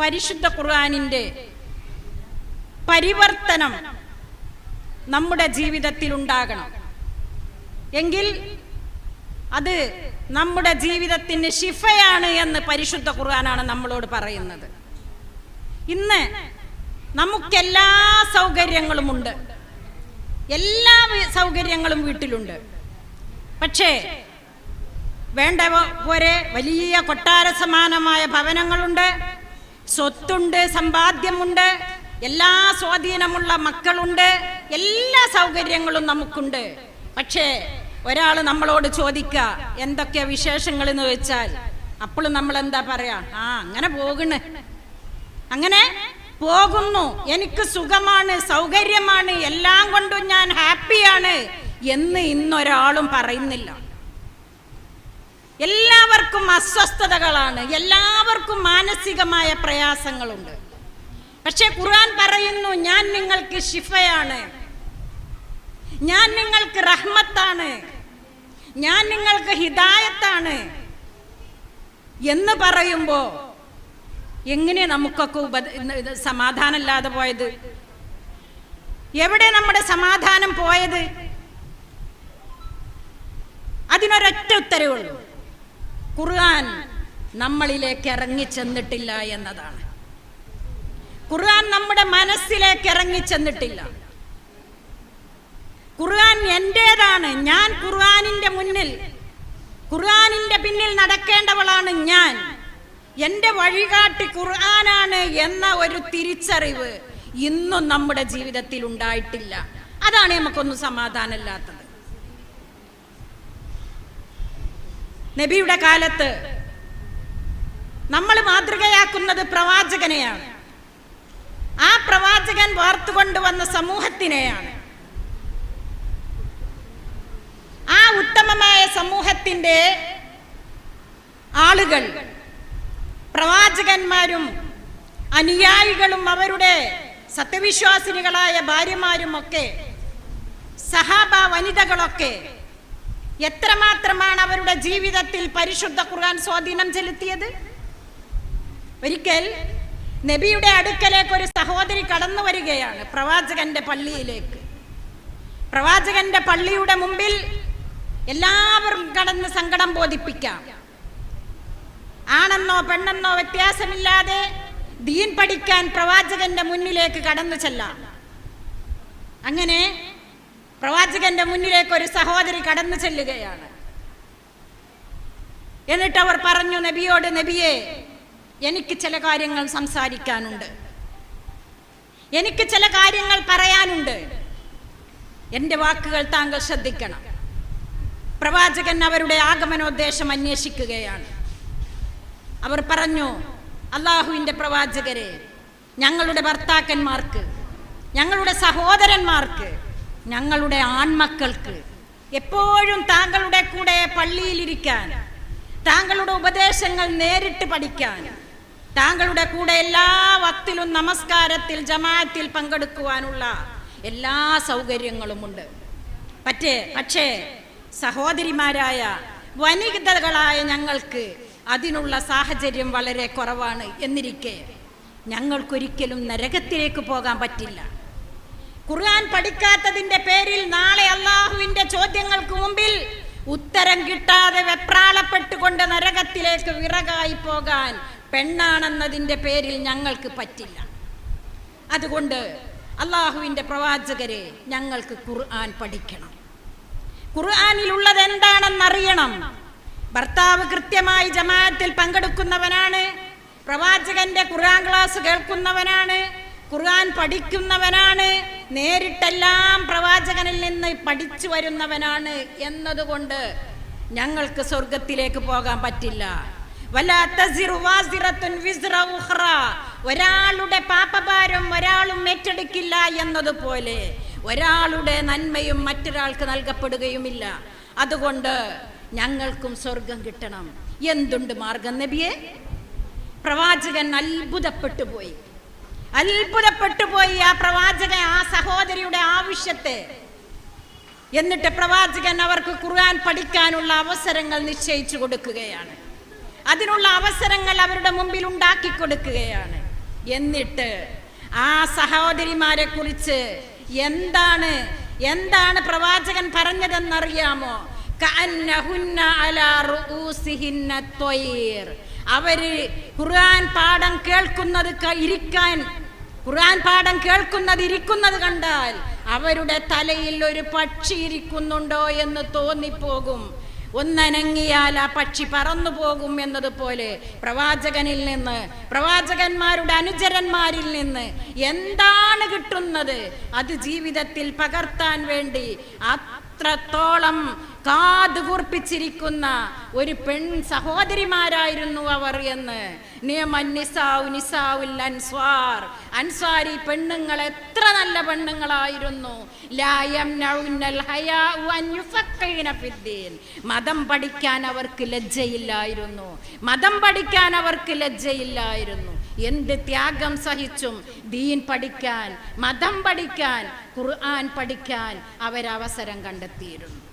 പരിശുദ്ധ ഖുർആാനിന്റെ പരിവർത്തനം നമ്മുടെ ജീവിതത്തിൽ ഉണ്ടാകണം. എങ്കിൽ അത് നമ്മുടെ ജീവിതത്തിന് ശിഫയാണ് എന്ന് പരിശുദ്ധ ഖുർആനാണ് നമ്മളോട് പറയുന്നത്. ഇന്ന് നമുക്കെല്ലാ സൗകര്യങ്ങളുമുണ്ട്. എല്ലാ സൗകര്യങ്ങളും വീട്ടിലുണ്ട്. പക്ഷേ വേണ്ട പോരെ വലിയ കൊട്ടാര സമാനമായ ഭവനങ്ങളുണ്ട്. സ്വത്തുണ്ട് സമ്പാദ്യമുണ്ട് എല്ലാ സ്വാധീനമുള്ള മക്കളുണ്ട് എല്ലാ സൗകര്യങ്ങളും നമുക്കുണ്ട്. പക്ഷേ ഒരാൾ നമ്മളോട് ചോദിക്കുക എന്തൊക്കെ വിശേഷങ്ങൾ എന്ന് വെച്ചാൽ അപ്പോഴും നമ്മൾ എന്താ പറയാ ആ അങ്ങനെ പോകണ് അങ്ങനെ പോകുന്നു. എനിക്ക് സുഖമാണ് സൗകര്യമാണ് എല്ലാം കൊണ്ടും ഞാൻ ഹാപ്പിയാണ് എന്ന് ഇന്നൊരാളും പറയുന്നില്ല. എല്ലാവർക്കും അസ്വസ്ഥതകളാണ്. എല്ലാവർക്കും മാനസികമായ പ്രയാസങ്ങളുണ്ട്. പക്ഷെ ഖുർആൻ പറയുന്നു ഞാൻ നിങ്ങൾക്ക് ഷിഫയാണ് ഞാൻ നിങ്ങൾക്ക് റഹ്മത്താണ്. ഞാൻ നിങ്ങൾക്ക് ഹിദായത്താണ്. എന്ന് പറയുമ്പോ എങ്ങനെ നമുക്കൊക്കെ ഉപ സമാധാനമില്ലാതെ പോയത്? എവിടെ നമ്മുടെ സമാധാനം പോയത്? അതിനൊരൊറ്റ ഉത്തരവേ ഉള്ളൂ. ഖുർആൻ നമ്മളിലേക്ക് ഇറങ്ങി ചെന്നിട്ടില്ല എന്നതാണ്. ഖുർആൻ നമ്മുടെ മനസ്സിലേക്ക് ഇറങ്ങി ചെന്നിട്ടില്ല ഖുർആൻ എന്റേതാണ് ഞാൻ ഖുർആനിന്റെ മുന്നിൽ ഖുർആനിന്റെ പിന്നിൽ നടക്കേണ്ടവളാണ് ഞാൻ. എന്റെ വഴികാട്ടി ഖുർആനാണ് എന്ന ഒരു തിരിച്ചറിവ് ഇന്നും നമ്മുടെ ജീവിതത്തിൽ ഉണ്ടായിട്ടില്ല. അതാണ് നമുക്കൊന്നും സമാധാനമില്ലാത്തത്. നബിയുടെ കാലത്ത് നമ്മൾ മാതൃകയാക്കുന്നത് പ്രവാചകനെയാണ്. ആ പ്രവാചകൻ വാർത്തു വാർത്തുകൊണ്ടുവന്ന സമൂഹത്തിനെയാണ്. ആ ഉത്തമമായ സമൂഹത്തിന്റെ ആളുകൾ പ്രവാചകന്മാരും അനുയായികളും അവരുടെ സത്യവിശ്വാസിനികളായ ഭാര്യമാരും ഒക്കെ സഹാബ വനിതകളൊക്കെ എത്രമാത്രമാണ് അവരുടെ ജീവിതത്തിൽ പരിശുദ്ധ ഖുർആൻ സ്വാധീനം ചെലുത്തിയത്? ഒരിക്കൽ നബിയുടെ അടുക്കലേക്ക് ഒരു സഹോദരി കടന്നു വരികയാണ് പ്രവാചകന്റെ പള്ളിയിലേക്ക്. പ്രവാചകന്റെ പള്ളിയുടെ മുമ്പിൽ എല്ലാവരും കടന്ന് സങ്കടം ബോധിപ്പിക്കാം. ആണെന്നോ പെണ്ണെന്നോ വ്യത്യാസമില്ലാതെ ദീൻ പഠിക്കാൻ പ്രവാചകന്റെ മുന്നിലേക്ക് കടന്നു ചെല്ലാം. അങ്ങനെ പ്രവാചകന്റെ മുന്നിലേക്ക് ഒരു സഹോദരി കടന്നു ചെല്ലുകയാണ്. എന്നിട്ട് അവർ പറഞ്ഞു നബിയോട് നബിയെ എനിക്ക് ചില കാര്യങ്ങൾ സംസാരിക്കാനുണ്ട്. എനിക്ക് ചില കാര്യങ്ങൾ പറയാനുണ്ട്. എന്റെ വാക്കുകൾ താങ്കൾ ശ്രദ്ധിക്കണം. പ്രവാചകൻ അവരുടെ ആഗമനോദ്ദേശം അന്വേഷിക്കുകയാണ്. അവർ പറഞ്ഞു അള്ളാഹുവിന്റെ പ്രവാചകരെ ഞങ്ങളുടെ ഭർത്താക്കന്മാർക്ക് ഞങ്ങളുടെ സഹോദരന്മാർക്ക് ഞങ്ങളുടെ ആൺമക്കൾക്ക് എപ്പോഴും താങ്കളുടെ കൂടെ പള്ളിയിലിരിക്കാൻ താങ്കളുടെ ഉപദേശങ്ങൾ നേരിട്ട് പഠിക്കാൻ താങ്കളുടെ കൂടെ എല്ലാ വക്തിലും നമസ്കാരത്തിൽ ജമാഅത്തിൽ പങ്കെടുക്കുവാനുള്ള എല്ലാ സൗകര്യങ്ങളുമുണ്ട്. പറ്റേ പക്ഷേ സഹോദരിമാരായ വനിതകളായ ഞങ്ങൾക്ക് അതിനുള്ള സാഹചര്യം വളരെ കുറവാണ് എന്നിരിക്കെ ഞങ്ങൾക്കൊരിക്കലും നരകത്തിലേക്ക് പോകാൻ പറ്റില്ല. ഖുർആൻ പഠിക്കാത്തതിന്റെ പേരിൽ നാളെ അള്ളാഹുവിന്റെ ചോദ്യങ്ങൾക്ക് മുമ്പിൽ ഉത്തരം കിട്ടാതെ വെപ്രാളപ്പെട്ടുകൊണ്ട് നരകത്തിലേക്ക് വിറകായി പോകാൻ പെണ്ണാണെന്നതിന്റെ പേരിൽ ഞങ്ങൾക്ക് പറ്റില്ല. അതുകൊണ്ട് അള്ളാഹുവിന്റെ പ്രവാചകരെ ഞങ്ങൾക്ക് ഖുർആൻ പഠിക്കണം. ഖുർആാനിലുള്ളത് എന്താണെന്നറിയണം ഭർത്താവ് കൃത്യമായി ജമാഅത്തിൽ പങ്കെടുക്കുന്നവനാണ്. പ്രവാചകന്റെ ഖുർആൻ ക്ലാസ് കേൾക്കുന്നവനാണ്. ഖുർആൻ പഠിക്കുന്നവനാണ്. നേരിട്ടെല്ലാം പ്രവാചകനിൽ നിന്ന് പഠിച്ചു വരുന്നവനാണ് എന്നതുകൊണ്ട് ഞങ്ങൾക്ക് സ്വർഗത്തിലേക്ക് പോകാൻ പറ്റില്ല. ഒരാളുടെ പാപഭാരം ഒരാളും ഏറ്റെടുക്കില്ല എന്നതുപോലെ ഒരാളുടെ നന്മയും മറ്റൊരാൾക്ക് നൽകപ്പെടുകയുമില്ല. അതുകൊണ്ട് ഞങ്ങൾക്കും സ്വർഗം കിട്ടണം. എന്തുണ്ട് മാർഗം നബിയെ? പ്രവാചകൻ അത്ഭുതപ്പെട്ടു പോയി. അത്ഭുതപ്പെട്ടു പോയി ആ പ്രവാചകൻ ആ സഹോദരിയുടെ ആവശ്യത്തെ. എന്നിട്ട് പ്രവാചകൻ അവർക്ക് ഖുർആൻ പഠിക്കാനുള്ള അവസരങ്ങൾ നിശ്ചയിച്ചു കൊടുക്കുകയാണ്. അതിനുള്ള അവസരങ്ങൾ അവരുടെ മുമ്പിൽ ഉണ്ടാക്കി കൊടുക്കുകയാണ്. എന്നിട്ട് ആ സഹോദരിമാരെ കുറിച്ച് എന്താണ് എന്താണ് പ്രവാചകൻ പറഞ്ഞതെന്നറിയാമോ? അവർ ഖുർആൻ പാഠം കേൾക്കുന്നത് ഇരിക്കാൻ ഖുർആൻ പാഠം കേൾക്കുന്നത് ഇരിക്കുന്നത് കണ്ടാൽ അവരുടെ തലയിൽ ഒരു പക്ഷി ഇരിക്കുന്നുണ്ടോ എന്ന് തോന്നിപ്പോകും. ഒന്നനങ്ങിയാൽ ആ പക്ഷി പറന്നു പോകും എന്നതുപോലെ പ്രവാചകനിൽ നിന്ന് പ്രവാചകന്മാരുടെ അനുചരന്മാരിൽ നിന്ന് എന്താണ് കിട്ടുന്നത്? അത് ജീവിതത്തിൽ പകർത്താൻ വേണ്ടി അത്രത്തോളം കാതുകൂർപ്പിച്ചിരിക്കുന്ന ഒരു പെൺ സഹോദരിമാരായിരുന്നു അവർ എന്ന്. അൻസ്വാർ. അൻസ്വാരി പെണ്ണുങ്ങൾ എത്ര നല്ല പെണ്ണുങ്ങളായിരുന്നു. മതം പഠിക്കാൻ അവർക്ക് ലജ്ജയില്ലായിരുന്നു. മതം പഠിക്കാൻ അവർക്ക് ലജ്ജയില്ലായിരുന്നു. എന്ത് ത്യാഗം സഹിച്ചും ദീൻ പഠിക്കാൻ മതം പഠിക്കാൻ ഖുർആൻ പഠിക്കാൻ അവരവസരം കണ്ടെത്തിയിരുന്നു.